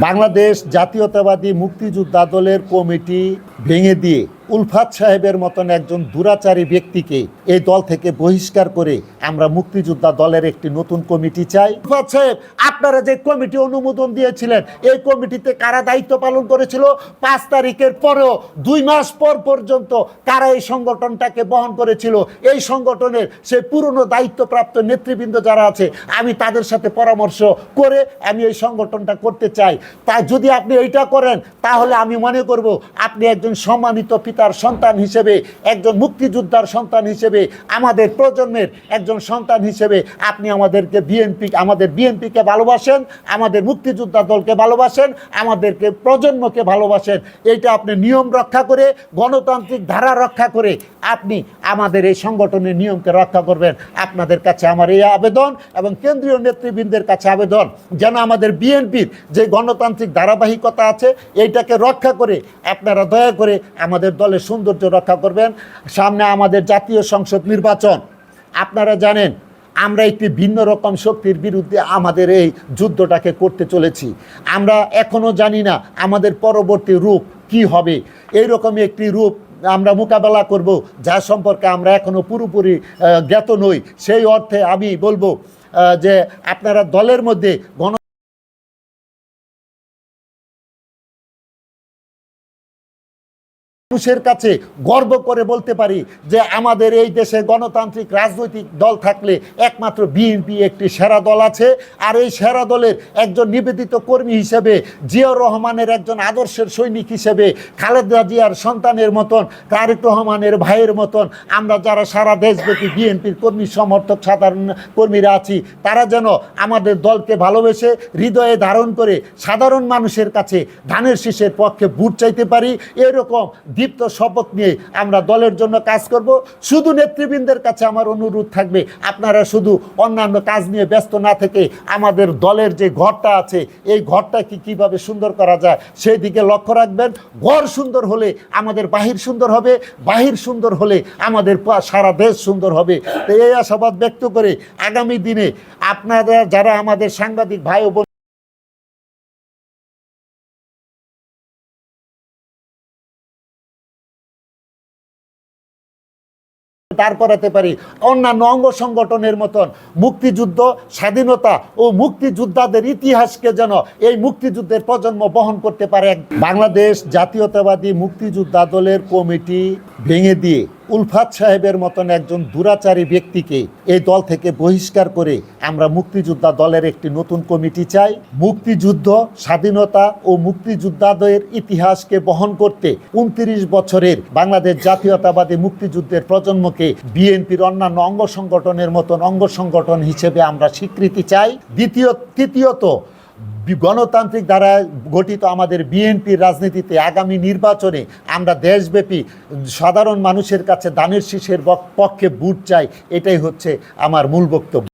বাংলাদেশ জাতীয়তাবাদী মুক্তিযোদ্ধা দলের কমিটি ভেঙে দিয়ে উলফাত সাহেবের মতন একজন দুরাচারী ব্যক্তিকে এই দল থেকে বহিষ্কার করে আমরা মুক্তিযোদ্ধা দলের একটি নতুন কমিটি চাই। উলফাত সাহেব, আপনারা যে কমিটি অনুমোদন দিয়েছিলেন, এই কমিটিতে কারা দায়িত্ব পালন করেছিল? পাঁচ তারিখের পরেও দুই মাস পর পর্যন্ত কারা এই সংগঠনটাকে বহন করেছিল? এই সংগঠনের সেই পুরনো দায়িত্বপ্রাপ্ত নেতৃবৃন্দ যারা আছে, আমি তাদের সাথে পরামর্শ করে আমি এই সংগঠনটা করতে চাই। তাই যদি আপনি এইটা করেন, তাহলে আমি মনে করব আপনি একজন সম্মানিত পিতার সন্তান হিসেবে, একজন মুক্তিযোদ্ধার সন্তান হিসেবে, আমাদের প্রজন্মের একজন সন্তান হিসেবে আপনি আমাদেরকে বিএনপি, আমাদের বিএনপিকে ভালোবাসেন, আমাদের মুক্তিযোদ্ধা দলকে ভালোবাসেন, আমাদেরকে প্রজন্মকে ভালোবাসেন। এইটা আপনি নিয়ম রক্ষা করে, গণতান্ত্রিক ধারা রক্ষা করে আপনি আমাদের এই সংগঠনের নিয়মকে রক্ষা করবেন। আপনাদের কাছে আমার এই আবেদন এবং কেন্দ্রীয় নেতৃবৃন্দের কাছে আবেদন, যেন আমাদের বিএনপির যে গণতান্ত্রিক ধারাবাহিকতা আছে, এইটাকে রক্ষা করে আপনারা দয়া করে আমাদের দলের সৌন্দর্য রক্ষা করবেন। সামনে আমাদের জাতীয় সংসদ নির্বাচন। আপনারা জানেন, আমরা একটি ভিন্ন রকম শক্তির বিরুদ্ধে আমাদের এই যুদ্ধটাকে করতে চলেছি। আমরা এখনও জানি না আমাদের পরবর্তী রূপ কি হবে। এইরকমই একটি রূপ আমরা মোকাবেলা করব, যা সম্পর্কে আমরা এখনও পুরোপুরি জ্ঞাত নই। সেই অর্থে আমি বলব যে আপনারা দলের মধ্যে গণ মানুষের কাছে গর্ব করে বলতে পারি যে আমাদের এই দেশে গণতান্ত্রিক রাজনৈতিক দল থাকলে একমাত্র বিএনপি একটি সেরা দল আছে। আর এই সেরা দলের একজন নিবেদিত কর্মী হিসেবে, জিয়াউর রহমানের একজন আদর্শের সৈনিক হিসেবে, খালেদা জিয়ার সন্তানের মতন, তারেক রহমানের ভাইয়ের মতন আমরা যারা সারা দেশব্যাপী বিএনপির কর্মী, সমর্থক, সাধারণ কর্মীরা আছি, তারা যেন আমাদের দলকে ভালোবেসে হৃদয়ে ধারণ করে সাধারণ মানুষের কাছে ধানের শীষের পক্ষে ভোট চাইতে পারি। এরকম দীপ্ত শপথ নিয়ে আমরা দলের জন্য কাজ করব। শুধু নেতৃবৃন্দের কাছে আমার অনুরোধ থাকবে, আপনারা শুধু অন্যান্য কাজ নিয়ে ব্যস্ত না থেকে আমাদের দলের যে ঘরটা আছে, এই ঘরটাকে কীভাবে সুন্দর করা যায় সেই দিকে লক্ষ্য রাখবেন। ঘর সুন্দর হলে আমাদের বাহির সুন্দর হবে, বাহির সুন্দর হলে আমাদের সারা দেশ সুন্দর হবে। তো এই আশাবাদ ব্যক্ত করে আগামী দিনে আপনারা যারা আমাদের সাংবাদিক ভাই বোন দাঁড় করাতে পারি। অন্যান্য অঙ্গ সংগঠনের মতন মুক্তিযুদ্ধ, স্বাধীনতা ও মুক্তিযোদ্ধাদের ইতিহাসকে যেন এই মুক্তিযুদ্ধের প্রজন্ম বহন করতে পারে। বাংলাদেশ জাতীয়তাবাদী মুক্তিযোদ্ধা দলের কমিটি ভেঙে দিয়ে উলফাত সাহেবের মতন একজন দুরাচারী ব্যক্তিকে এই দল থেকে বহিষ্কার করে আমরা মুক্তিযোদ্ধা দলের একটি নতুন কমিটি চাই। মুক্তিযুদ্ধ, স্বাধীনতা ও মুক্তিযোদ্ধাদের ইতিহাসকে বহন করতে উনত্রিশ বছরের বাংলাদেশ জাতীয়তাবাদী মুক্তিযুদ্ধের প্রজন্মকে বিএনপির অন্যান্য অঙ্গ সংগঠনের মতন অঙ্গ সংগঠন হিসেবে আমরা স্বীকৃতি চাই। দ্বিতীয়, তৃতীয়ত গণতান্ত্রিক দ্বারা গঠিত আমাদের বিএনপির রাজনীতিতে আগামী নির্বাচনে আমরা দেশব্যাপী সাধারণ মানুষের কাছে দানের শীষের পক্ষে বুট চাই, এটাই হচ্ছে আমার মূল বক্তব্য।